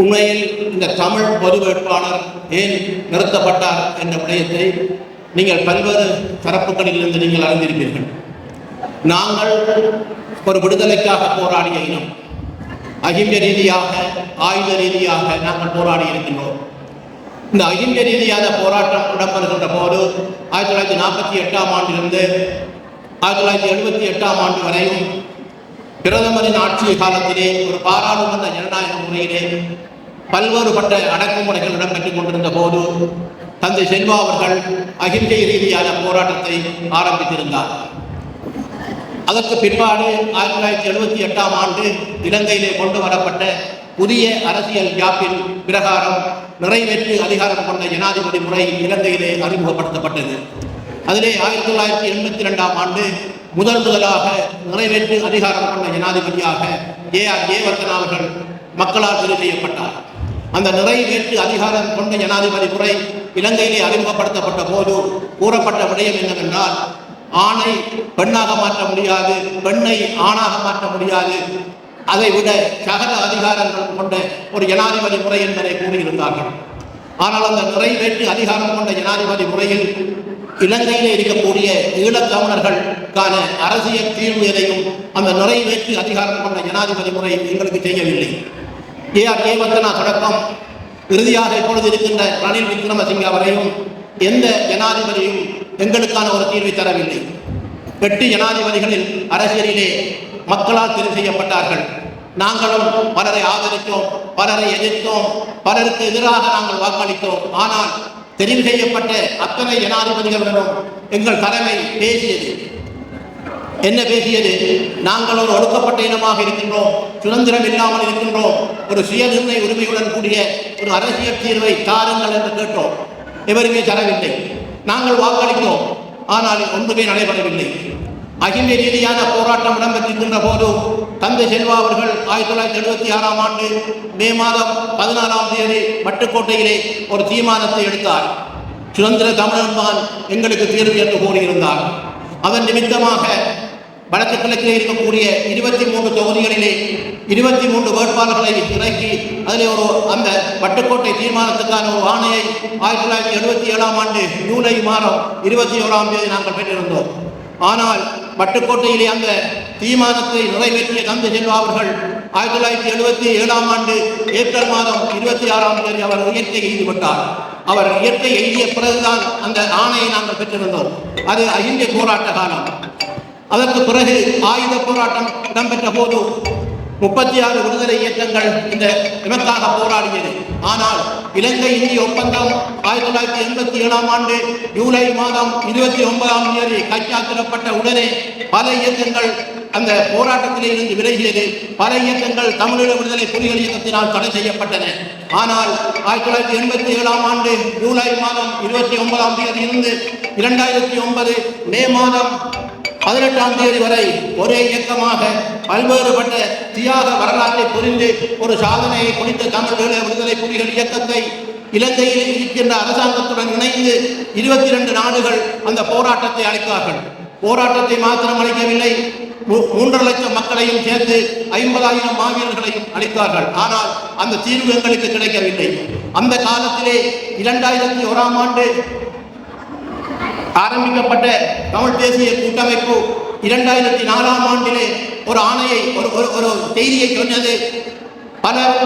உண்மையில் இந்த தமிழ் பொது வேட்பாளர் ஏன் நிறுத்தப்பட்டார் என்ற விடயத்தை நீங்கள் பல்வேறு தரப்புகளிலிருந்து நீங்கள் அறிந்திருப்பீர்கள். நாங்கள் ஒரு விடுதலைக்காக போராடிய இனம் அகிம்ச ரீதியாக ஆயுத ரீதியாக நாங்கள் போராடி இருக்கின்றோம். இந்த அகிம்ச ரீதியான போராட்டம் இடம்பெறுகின்ற போது ஆயிரத்தி தொள்ளாயிரத்தி நாற்பத்தி எட்டாம் ஆண்டிலிருந்து ஆயிரத்தி தொள்ளாயிரத்தி எழுபத்தி எட்டாம் ஆண்டு வரையும் பிரதமரின் ஆட்சி காலத்திலே ஒரு பாராளுமன்ற ஜனநாயக முறையிலே பல்வேறுபட்ட அடக்குமுறைகள் இடம்பெற்றுக் கொண்டிருந்த போது தந்தை செல்வா அவர்கள் அகிம்சை ரீதியான போராட்டத்தை ஆரம்பித்திருந்தார். அதற்கு பிற்பாடு ஆயிரத்தி தொள்ளாயிரத்தி எழுபத்தி எட்டாம் ஆண்டு இலங்கையிலே கொண்டு வரப்பட்ட புதிய அரசியல் யாப்பின் பிரகாரம் நிறைவேற்று அதிகாரம் கொண்ட ஜனாதிபதி முறை இலங்கையிலே அறிமுகப்படுத்தப்பட்டது. அதிலே ஆயிரத்தி தொள்ளாயிரத்தி எண்பத்தி ரெண்டாம் ஆண்டு முதல் முதலாக நிறைவேற்று அதிகாரம் கொண்ட ஜனாதிபதியாக ஏ ஆர் ஜெயவர்தன் அவர்கள் மக்களால் தெரிவு செய்யப்பட்டார். அந்த நிறைவேற்று அதிகாரம் கொண்ட ஜனாதிபதி முறை இலங்கையிலே அறிமுகப்படுத்தப்பட்ட போது கூறப்பட்ட விடயம் என்னவென்றால் ஆணை பெண்ணாக மாற்ற முடியாது பெண்ணை ஆணாக மாற்ற முடியாது. அதை விட சகல அதிகாரங்கள் கொண்ட ஒரு ஜனாதிபதி முறை என்பதை கூறியிருந்தார்கள். ஆனால் அந்த நிறைவேற்று அதிகாரம் கொண்ட ஜனாதிபதி முறையில் இலங்கையிலே இருக்கக்கூடிய ஈழத்தமிழர்களுக்கான அரசியல் தீர்வு எதையும் அந்த நிறைவேற்று அதிகாரம் கொண்ட ஜனாதிபதி முறை எங்களுக்கு செய்யவில்லை ஏ ஆர் ஜெயவர்தனா தொடக்கம் இறுதியாக இப்பொழுது இருக்கின்ற ரணில் விக்ரமசிங்க வரையும் எந்த ஜனாதிபதியும் எங்களுக்கான ஒரு தீர்வை தரவில்லை. எட்டு ஜனாதிபதிகளில் அரசியலிலே மக்களால் தெரிவு செய்யப்பட்டார்கள். நாங்களும் பலரை ஆதரித்தோம் பலரை எதிர்த்தோம் பலருக்கு எதிராக நாங்கள் வாக்களித்தோம். ஆனால் தெரிவு செய்யப்பட்ட அத்தனை ஜனாதிபதிகளுடனும் எங்கள் தலைமை பேசியது என்ன பேசியது? நாங்கள் ஒரு ஒடுக்கப்பட்ட இனமாக இருக்கின்றோம். சுதந்திரம் இல்லாமல் இருக்கின்றோம். ஒரு சுயநிர்ணய உரிமையுடன் கூடிய ஒரு அரசியல் தீர்வை தாருங்கள் என்று கேட்டோம். எவருமே தரவில்லை. நாங்கள் வாக்களித்தோம். ஆனால் ஒன்றுமே நடைபெறவில்லை. அகில ரீதியான போராட்டம் இடம்பெற்றிருக்கின்ற போது தந்தை செல்வா அவர்கள் ஆயிரத்தி தொள்ளாயிரத்தி எழுபத்தி ஆறாம் ஆண்டு மே மாதம் பதினாறாம் தேதி வட்டுக்கோட்டையிலே ஒரு தீர்மானத்தை எடுத்தார். சுதந்திர தமிழன் தான் எங்களுக்கு தீர்வு என்று கூறியிருந்தார். அதன் நிமித்தமாக வடக்கு கிழக்கில் இருக்கக்கூடிய இருபத்தி மூன்று தொகுதிகளிலே இருபத்தி மூன்று வேட்பாளர்களை இறக்கி அதிலே ஒரு அந்த பட்டுக்கோட்டை தீர்மானத்துக்கான ஒரு ஆணையை ஆயிரத்தி தொள்ளாயிரத்தி எழுபத்தி ஏழாம் ஆண்டு ஜூலை மாதம் இருபத்தி ஓராம் தேதி நாங்கள் பெற்றிருந்தோம். ஆனால் பட்டுக்கோட்டையிலே அந்த தீர்மானத்தை நிறைவேற்றிய தந்தை செல்வா அவர்கள் ஆயிரத்தி தொள்ளாயிரத்தி எழுபத்தி ஏழாம் ஆண்டு ஏப்ரல் மாதம் இருபத்தி ஆறாம் தேதி அவர் இயற்கை ஈடுபட்டார் அவர் இயற்கை எழுதிய பிறகுதான் அந்த ஆணையை நாங்கள் பெற்றிருந்தோம். அது அகிம்சை போராட்ட காலம். அதற்கு பிறகு ஆயுத போராட்டம் இடம்பெற்ற போது முப்பத்தி ஆறு விடுதலை இயக்கங்கள் இந்த எமக்காக போராடியது. ஆனால் இலங்கை இந்திய ஒப்பந்தம் ஆயிரத்தி தொள்ளாயிரத்தி எண்பத்தி ஏழாம் ஆண்டு ஜூலை மாதம் இருபத்தி ஒன்பதாம் தேதி கைச்சாத்திடப்பட்ட உடனே பல இயக்கங்கள் அந்த போராட்டத்திலே இருந்து விலகியது. பல இயக்கங்கள் தமிழீழ விடுதலை புலிகள் இயக்கத்தினால் தடை செய்யப்பட்டன. ஆனால் ஆயிரத்தி தொள்ளாயிரத்தி எண்பத்தி ஏழாம் ஆண்டு ஜூலை மாதம் இருபத்தி ஒன்பதாம் தேதி இருந்து இரண்டாயிரத்தி ஒன்பது மே மாதம் பதினெட்டாம் தேதி வரை ஒரே இயக்கமாக பல்வேறுபட்ட தியாக வரலாற்றை புரிந்து ஒரு சாதனையை குறித்த தமிழ் ஈழ விடுதலை புலிகள் இயக்கத்தை இலங்கையில் இருக்கின்ற அரசாங்கத்துடன் இணைந்து இருபத்தி ரெண்டு நாடுகள் அந்த போராட்டத்தை அளித்தார்கள். போராட்டத்தை மாத்திரம் அளிக்கவில்லை. மூ- லட்சம் மக்களையும் சேர்த்து ஐம்பதாயிரம் மாவீரர்களையும் அளித்தார்கள். ஆனால் அந்த தீர்வு எங்களுக்கு கிடைக்கவில்லை. அந்த காலத்திலே இரண்டாயிரத்தி ஓராம் ஆண்டு ஆரம்பிக்கப்பட்ட தமிழ் தேசிய கூட்டமைப்பு இரண்டாயிரத்தி நாலாம் ஆண்டிலே ஒரு ஆணையை ஒரு ஒரு ஒரு செய்தியை சொன்னது. பல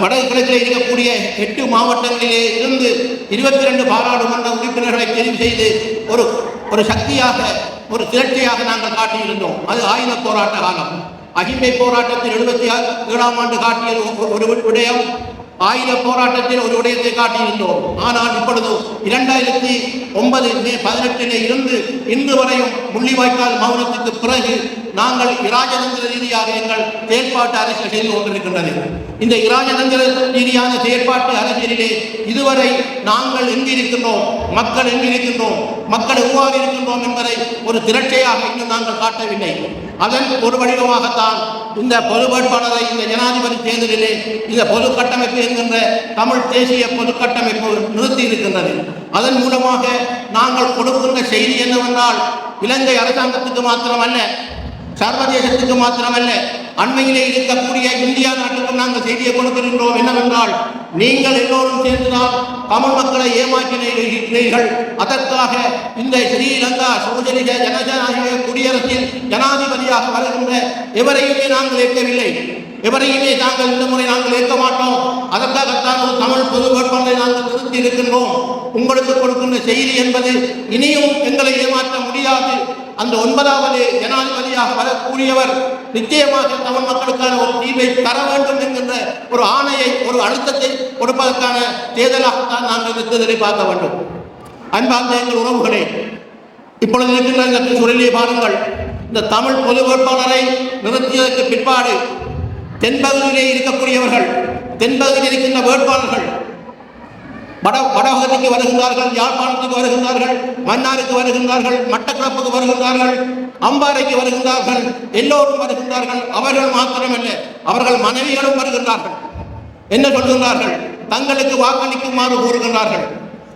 வடகிழக்கில் இருக்கக்கூடிய எட்டு மாவட்டங்களிலே இருந்து இருபத்தி ரெண்டு பாராளுமன்ற உறுப்பினர்களை தெரிவு செய்து ஒரு ஒரு சக்தியாக ஒரு திரட்சியாக நாங்கள் காட்டியிருந்தோம். அது ஆயுத போராட்ட காலம். அகிம்சை போராட்டத்தில் எழுபத்தி ஏழாம் ஆண்டு காட்டியது ஒரு- ஒரு விடயம். ஆயுத போராட்டத்தில் ஒரு விடயத்தை காட்டியிருந்தோம். ஆனால் இப்பொழுது இரண்டாயிரத்தி ஒன்பது மே பதினெட்டிலே இருந்து இன்று வரையும் முள்ளிவாய்க்கால் மௌனத்துக்கு பிறகு நாங்கள் இராஜதந்திர ரீதியாக எங்கள் செயற்பாட்டு அரசியல் செய்து கொண்டிருக்கின்றது. இந்த இராஜதந்திர ரீதியான செயற்பாட்டு அரசியலிலே இதுவரை நாங்கள் எங்கிருக்கின்றோம்? மக்கள் எங்கிருக்கின்றோம்? மக்கள் எவ்வாறு இருக்கின்றோம் என்பதை ஒரு திரட்டையாக இன்னும் நாங்கள் காட்டவில்லை. அதன் ஒரு வடிவமாகத்தான் இந்த பொது வேட்பாளரை இந்த ஜனாதிபதி தேர்தலிலே இந்த பொது கட்டமைப்பு என்கின்ற தமிழ் தேசிய பொதுக்கட்டமைப்பு நிறுத்தி இருக்கின்றது. அதன் மூலமாக நாங்கள் கொடுக்கின்ற செய்தி என்னவென்றால் இலங்கை அரசாங்கத்துக்கு மாத்திரமல்ல சர்வதேசத்துக்கு மாத்திரமல்ல அண்மையிலே இருக்கக்கூடிய இந்தியா நாட்டுக்கு நாங்கள் செய்தியை கொடுக்கின்றோம் என்னவென்றால் நீங்கள் எல்லோரும் சேர்ந்துதான் தமிழ் மக்களை ஏமாற்றினீர்கள். அதற்காக இந்த ஸ்ரீலங்கா சோதரிக ஜனஜனாதிபதி குடியரசில் ஜனாதிபதியாக வருகின்ற எவரையுமே நாங்கள் ஏற்கவில்லை. எவரையுமே நாங்கள் இந்த முறை நாங்கள் ஏற்க மாட்டோம். அதற்காகத்தான் ஒரு தமிழ் பொது வேட்பாளரை நாங்கள் நிறுத்தி இருக்கின்றோம். உங்களுக்கு கொடுக்கின்ற செய்தி என்பது இனியும் எங்களை ஏமாற்ற முடியாது. அந்த ஒன்பதாவது ஜனாதிபதியாக வரக்கூடியவர் நிச்சயமாக தமிழ் மக்களுக்கான ஒரு தீர்வை தர வேண்டும் என்கின்ற ஒரு ஆணையை ஒரு அழுத்தத்தை கொடுப்பதற்கான தேர்தலாகத்தான் நாங்கள் இந்த தேர்தலை பார்க்க வேண்டும். அன்பார்ந்த எங்கள் உறவுகளே இப்பொழுது இருக்கின்ற இந்த சுழலிய பாருங்கள் இந்த தமிழ் பொது வேட்பாளரை நிறுத்தியதற்கு பிற்பாடு தென்பகுதியிலே இருக்கக்கூடியவர்கள் தென்பகுதியில் இருக்கின்ற வேட்பாளர்கள் வட வடபகுதிக்கு வருகின்றார்கள் யாழ்ப்பாணத்துக்கு வருகின்றார்கள் மன்னாருக்கு வருகின்றார்கள் மட்டக்களப்புக்கு வருகின்றார்கள் அம்பாறைக்கு வருகின்றார்கள் எல்லோரும் வருகின்றார்கள். அவர்கள் மாத்திரமல்ல அவர்கள் மனைவிகளும் வருகின்றார்கள். என்ன சொல்கின்றார்கள்? தங்களுக்கு வாக்களிக்குமாறு கூறுகின்றார்கள்.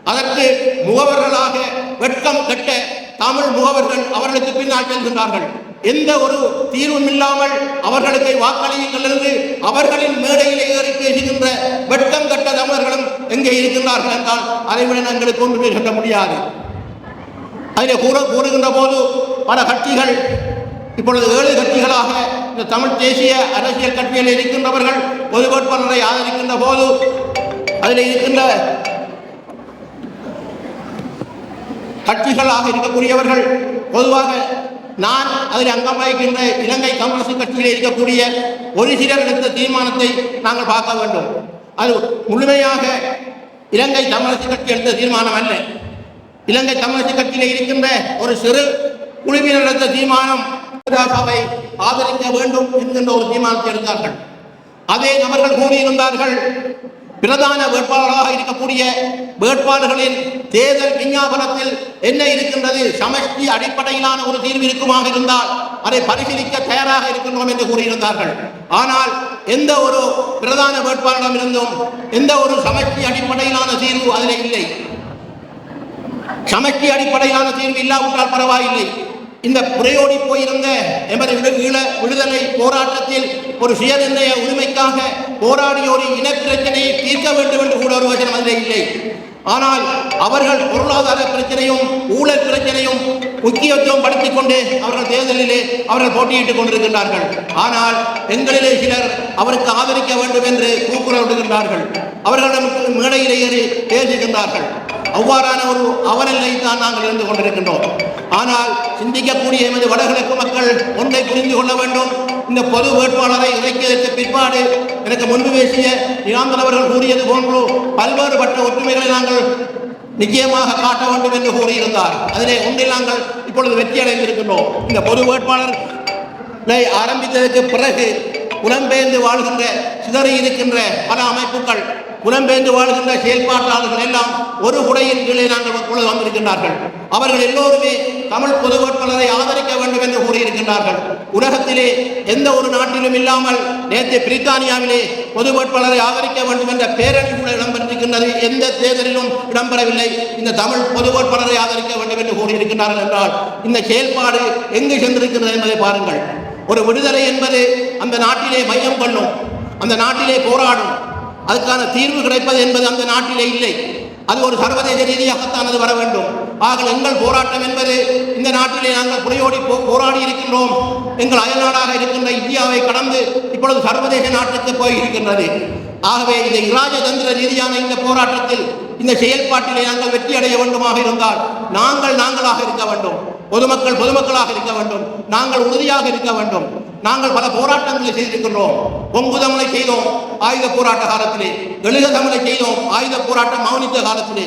அதற்கு முகவர்களாக வெட்கம் கட்ட தமிழ் முகவர்கள் அவர்களுக்கு பின்னால் செல்கின்றார்கள். எந்த ஒரு தீர்வும் இல்லாமல் அவர்களுக்கு வாக்களியுங்கள் என்று அவர்களின் மேடையில் ஏறி பேசுகின்ற வெட்கம் கட்ட தமிழர்களும் எங்கே இருக்கின்றார்கள் என்றால் அதை விட எங்களுக்கு ஒன்றுமே சொல்ல முடியாது. அதில் கூற கூறுகின்ற போது பல கட்சிகள் இப்பொழுது ஏழு கட்சிகளாக இந்த தமிழ் தேசிய அரசியல் கட்சியில் இருக்கின்றவர்கள் பொது வேட்பாளரை ஆதரிக்கின்ற போது அதில் இருக்கின்ற கட்சிகளாக இருக்கக்கூடியவர்கள் பொதுவாக நான் அதில் அங்கமாகின்ற இலங்கை கம்யூனிஸ்ட் கட்சியில் இருக்கக்கூடிய ஒரு சிலர் எடுத்த தீர்மானத்தை நாங்கள் பார்க்க வேண்டும். அது முழுமையாக இலங்கை கம்யூனிஸ்ட் கட்சி எடுத்த தீர்மானம் அல்ல. இலங்கை கம்யூனிஸ்ட் கட்சியில் இருக்கின்ற ஒரு சிறு குழுவினர் எடுத்த தீர்மானம் ராஜாவை ஆதரிக்க வேண்டும் என்கின்ற ஒரு தீர்மானத்தை எடுத்தார்கள். அதே நபர்கள் கூறியிருந்தார்கள் பிரதான வேட்பாளராக இருக்கக்கூடிய வேட்பாளர்களின் தேர்தல் விஞ்ஞாபனத்தில் என்ன இருக்கின்றது? சமஷ்டி அடிப்படையிலான ஒரு தீர்வு இருக்குமாக இருந்தால் அதை பரிசீலிக்க தயாராக இருக்கின்றோம் என்று கூறியிருந்தார்கள். ஆனால் எந்த ஒரு பிரதான வேட்பாளரிடமிருந்தும் எந்த ஒரு சமஷ்டி அடிப்படையிலான தீர்வு அதில் இல்லை. சமஷ்டி அடிப்படையிலான தீர்வு இல்லாவிட்டால் பரவாயில்லை. இந்த புரையோடி போயிருந்த எமது விடுதலை போராட்டத்தில் ஒரு சுயநிர்ணய உரிமைக்காக போராடியோரின் ஒரு இனப்பிரச்சனையை தீர்க்க வேண்டும் என்று கூட ஒரு வசனம் அதில் இல்லை. ஆனால் அவர்கள் பொருளாதார பிரச்சனையும் ஊழல் பிரச்சனையும் முக்கியத்துவம் படுத்திக் கொண்டு அவர்கள் தேர்தலிலே அவர்கள் போட்டியிட்டுக் கொண்டிருக்கின்றார்கள். ஆனால் எங்களிலே சிலர் அவருக்கு ஆதரிக்க வேண்டும் என்று கூக்குரல் விடுகின்றார்கள் அவர்களிடம் மேடையிலே ஏறி பேசுகின்றார்கள். அவ்வாறான ஒரு அவநிலை தான் நாங்கள் இருந்து கொண்டிருக்கின்றோம். ஆனால் சிந்திக்கக்கூடிய எமது வடகிழக்கு மக்கள் ஒன்றை புரிந்து கொள்ள வேண்டும். இந்த பொது வேட்பாளரை இறக்கியதற்கு பிற்பாடு எனக்கு முன்பு பேசிய நிலாந்தன் அவர்கள் கூறியது போன்று பல்வேறுபட்ட ஒற்றுமைகளை நாங்கள் நிச்சயமாக காட்ட வேண்டும் என்று கூறியிருந்தார். அதிலே ஒன்றில் நாங்கள் இப்பொழுது வெற்றி அடைந்திருக்கின்றோம் இந்த பொது வேட்பாளர் ஆரம்பித்ததற்கு பிறகு புலம்பெயர்ந்து வாழ்கின்ற சிதறி இருக்கின்ற பல அமைப்புகள் புலம்பெயர்ந்து வாழ்கின்ற செயல்பாட்டாளர்கள் எல்லாம் ஒரு உடையின் கீழே நாங்கள் உள்ள வந்திருக்கின்றார்கள். அவர்கள் எல்லோருமே தமிழ் பொது வேட்பாளரை ஆதரிக்க வேண்டும் என்று கூறியிருக்கின்றார்கள். உலகத்திலே எந்த ஒரு நாட்டிலும் இல்லாமல் நேற்று பிரித்தானியாவிலே பொது வேட்பாளரை ஆதரிக்க வேண்டும் என்ற பேரணி கூட இடம்பெற்றிருக்கின்றது. எந்த தேர்தலிலும் இடம்பெறவில்லை. இந்த தமிழ் பொது வேட்பாளரை ஆதரிக்க வேண்டும் என்று கூறியிருக்கின்றார்கள் என்றால் இந்த செயல்பாடு எங்கு சென்றிருக்கின்றது என்பதை பாருங்கள். ஒரு விடுதலை என்பது அந்த நாட்டிலே மையம் பண்ணும் அந்த நாட்டிலே போராடும். அதுக்கான தீர்வு கிடைப்பது என்பது அந்த நாட்டிலே இல்லை. அது ஒரு சர்வதேச ரீதியாகத்தான் அது வர வேண்டும் ஆக எங்கள் போராட்டம் என்பது இந்த நாட்டிலே நாங்கள் புறையோடி போ போராடி இருக்கின்றோம். எங்கள் அயல்நாடாக இருக்கின்ற இந்தியாவை கடந்து இப்பொழுது சர்வதேச நாட்டுக்கு போய் இருக்கின்றது ஆகவே இந்த இராஜதந்திர ரீதியான இந்த போராட்டத்தில் இந்த செயல்பாட்டிலே நாங்கள் வெற்றி அடைய வேண்டுமாக இருந்தால் நாங்கள் நாங்களாக இருக்க வேண்டும். பொதுமக்கள் பொதுமக்களாக இருக்க வேண்டும். நாங்கள் உறுதியாக இருக்க வேண்டும். நாங்கள் பல போராட்டங்களை செய்திருக்கின்றோம். பொங்குதமலை செய்தோம். ஆயுத போராட்ட காலத்திலே. எழுத தமிழை செய்தோம். ஆயுத போராட்டம் மௌனித்த காலத்திலே.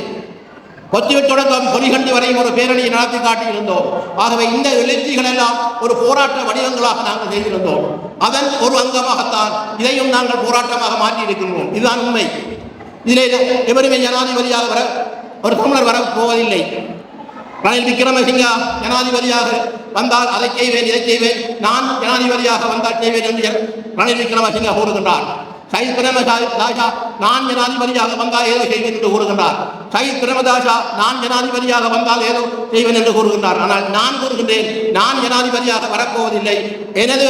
கொத்திவெட் தொடக்கம் பொலிகண்டி வரையும் ஒரு பேரணியை நடத்தி காட்டியிருந்தோம். ஆகவே இந்த எழுச்சிகள் எல்லாம் ஒரு போராட்ட வடிவங்களாக நாங்கள் செய்திருந்தோம். அதன் ஒரு அங்கமாகத்தான் இதையும் நாங்கள் போராட்டமாக மாற்றி இருக்கின்றோம் இதுதான் உண்மை. இதிலே எவருமே ஜனாதிபதியாக வர ஒரு தமிழர் வர போவதில்லை. ரணில் விக்ரமசிங்கா ஜனாதிபதியாக வந்தால் அதை செய்வேன் இதை செய்வேன். நான் ஜனாதிபதியாக வந்தால் செய்வேன் என்று ரணில் விக்ரமசிங்க கூறுகின்றார். சயித் பிரேமதாசா நான் ஜனாதிபதியாக வந்தால் ஏதோ செய்வேன் என்று கூறுகின்றார். சைத் பிரேமதாசா நான் ஜனாதிபதியாக வந்தால் ஏதோ செய்வேன் என்று கூறுகின்றார். ஆனால் நான் கூறுகின்றேன் நான் ஜனாதிபதியாக வரப்போவதில்லை. எனது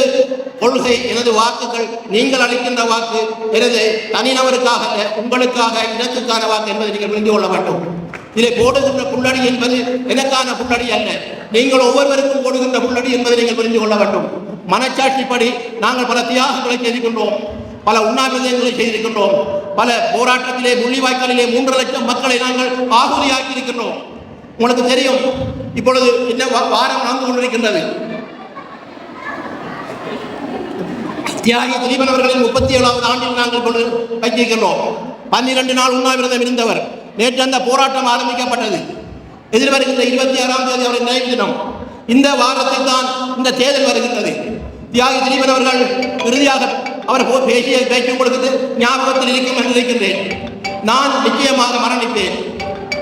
கொள்கை எனது வாக்குகள் நீங்கள் அளிக்கின்ற வாக்கு எனது தனிநபருக்காக உங்களுக்காக இனத்துக்கான வாக்கு என்பதை நீங்கள் புரிந்து கொள்ள வேண்டும். இதை போடுகின்ற புள்ளடி என்பது எனக்கான புள்ளடி அல்ல. நீங்கள் ஒவ்வொருவருக்கும் கொடுக்கின்ற புள்ளடி என்பதை நீங்கள் புரிந்து கொள்ள வேண்டும். மனச்சாட்சிப்படி நாங்கள் பல தியாகங்களை செய்திருக்கின்றோம். பல உண்ணாவிரதங்களை செய்திருக்கின்றோம். பல போராட்டத்திலே முள்ளிவாய்க்காலிலே மூன்று லட்சம் மக்களை நாங்கள் ஆகுதியாக்கி இருக்கின்றோம் உங்களுக்கு தெரியும் இப்பொழுது என்ன வாரம் நடந்து கொண்டிருக்கின்றது. தியாகி திலீபன் அவர்களின் முப்பத்தி ஏழாவது ஆண்டில் நாங்கள் கொண்டு வைத்திருக்கின்றோம். பன்னிரண்டு நாள் உண்ணாவிரதம் இருந்தவர். நேற்று அந்த போராட்டம் ஆரம்பிக்கப்பட்டது. எதிர்வருகின்ற இருபத்தி ஆறாம் தேதி அவரை நினைவு தினம். இந்த வாரத்தில் தான் இந்த தேர்தல் வருகின்றது. தியாகி திலீபன் அவர்கள் இறுதியாக அவர் பேசிய பேச்சு கொடுத்தது ஞாபகத்தில் இருக்கும் என்று நினைக்கின்றேன். நான் நிச்சயமாக மரணிப்பேன்.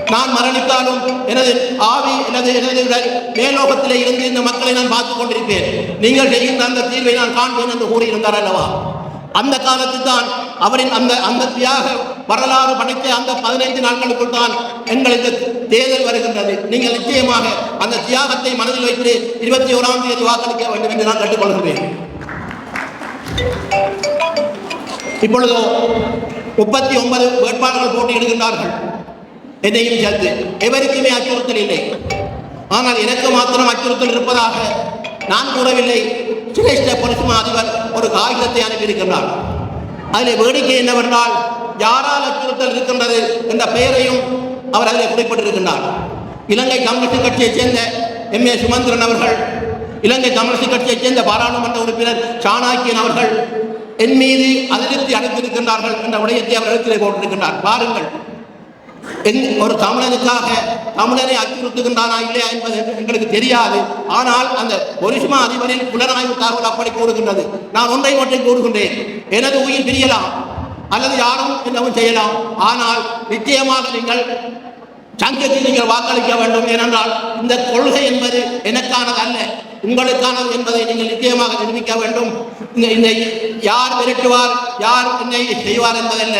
நான் மரணித்தாலும் எனது ஆவி எனது எனது மேலோகத்திலே இருந்து இந்த மக்களை நான் பார்த்துக் கொண்டிருப்பேன். நீங்கள் செய்கின்ற அந்த தீர்வை நான் காண்பேன் என்று கூறியிருந்தார் அல்லவா? அந்த காலத்தில் தான் அவரின் அந்த அந்த தியாக வரலாறு படைத்த அந்த பதினைந்து நாட்களுக்குள் தான் எங்களுக்கு தேர்தல் வருகின்றது. நீங்கள் நிச்சயமாக அந்த தியாகத்தை மனதில் வைத்து இருபத்தி ஓராம் தேதி வாக்களிக்க வேண்டும் என்று நான் கேட்டுக்கொள்கிறேன். இப்பொழுதோ முப்பத்தி ஒன்பது வேட்பாளர்கள் போட்டியிடுகின்றார்கள். என்னையும் சேர்த்து. எவருக்குமே அச்சுறுத்தல் இல்லை. ஆனால் எனக்கு மாத்திரம் அச்சுறுத்தல் இருப்பதாக நான் கூறவில்லை. சிரேஷ்ட பொலிசுமா அதிபர் ஒரு காகிதத்தை அனுப்பியிருக்கின்றார். அதில் வேடிக்கை என்னவென்றால் யாரால் அச்சுறுத்தல் இருக்கின்றது என்ற பெயரையும் அவர் அதில் குறிப்பிட்டிருக்கின்றார். இலங்கை கம்யூனிஸ்ட் கட்சியைச் சேர்ந்த எம். ஏ. சுமந்திரன் அவர்கள் இலங்கை கம்யூனிஸ்ட் கட்சியைச் சேர்ந்த பாராளுமன்ற உறுப்பினர் சாணாக்கியன் அவர்கள் என் மீது அதிருப்தி அடைந்திருக்கின்றார்கள் என்ற விடயத்தை அவர் எழுத்திலே போட்டிருக்கின்றார். பாருங்கள். எங்- ஒரு தமிழனுக்காக தமிழரை அச்சுறுத்துகின்றானா இல்லையா என்பது எங்களுக்கு தெரியாது. ஆனால் அந்த ஒரிசுமா அதிபரின் புலனாய்வு தகவல் அப்படி கூறுகின்றது. நான் ஒன்றை மட்டும் கூறுகின்றேன். எனது உயிர் பிரியலாம். அல்லது யாரும் என்னவும் செய்யலாம். ஆனால் நிச்சயமாக நீங்கள் சங்கத்தில் நீங்கள் வாக்களிக்க வேண்டும். ஏனென்றால் இந்த கொள்கை என்பது எனக்கானது அல்ல உங்களுக்கானது என்பதை நீங்கள் நிச்சயமாக நிரூபிக்க வேண்டும். இந்த யார் விரட்டுவார் யார் என்னை செய்வார் என்பதல்ல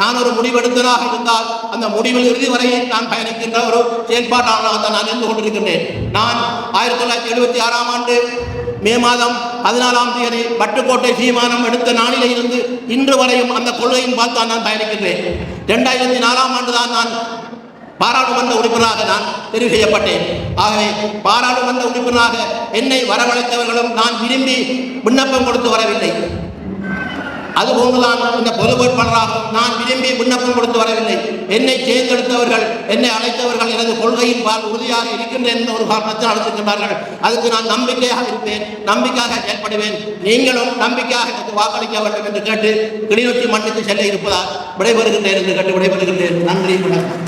நான் ஒரு முடிவெடுத்தனாக இருந்தால் அந்த முடிவில் இறுதி வரை நான் பயணிக்கின்ற ஒரு செயல்பாட்டாளராக தான் நான் இருந்து கொண்டிருக்கின்றேன். நான் ஆயிரத்தி தொள்ளாயிரத்தி எழுபத்தி ஆறாம் ஆண்டு மே மாதம் பதினாலாம் தேதி பட்டுக்கோட்டை சீமானம் எடுத்த நாளிலே இருந்து இன்று வரையும் அந்த கொள்கையின் பார்த்து நான் பயணிக்கின்றேன். இரண்டாயிரத்தி நாலாம் ஆண்டு தான் நான் பாராளுமன்ற உறுப்பினராக நான் தெரிவு செய்யப்பட்டேன். ஆகவே பாராளுமன்ற உறுப்பினராக என்னை வரவழைத்தவர்களும் நான் விரும்பி விண்ணப்பம் கொடுத்து வரவில்லை. அதுபோன்றுதான் இந்த பொது வேட்பாளராக நான் விரும்பி விண்ணப்பம் கொடுத்து வரவில்லை. என்னை தேர்ந்தெடுத்தவர்கள் என்னை அழைத்தவர்கள் எனது கொள்கையின் பால் உறுதியாக இருக்கின்றேன் என்ற ஒரு காரணத்தில் அழைத்திருக்கின்றார்கள் அதுக்கு நான் நம்பிக்கையாக இருப்பேன் நம்பிக்கையாக செயல்படுவேன். நீங்களும் நம்பிக்கையாக எனக்கு வாக்களிக்க வேண்டும் என்று கேட்டு கிளிநொச்சி மண்ணுக்கு செல்ல இருப்பதால் விடைபெறுகின்றேன் என்று கேட்டு விடைபெறுகின்றேன். நன்றி வணக்கம்.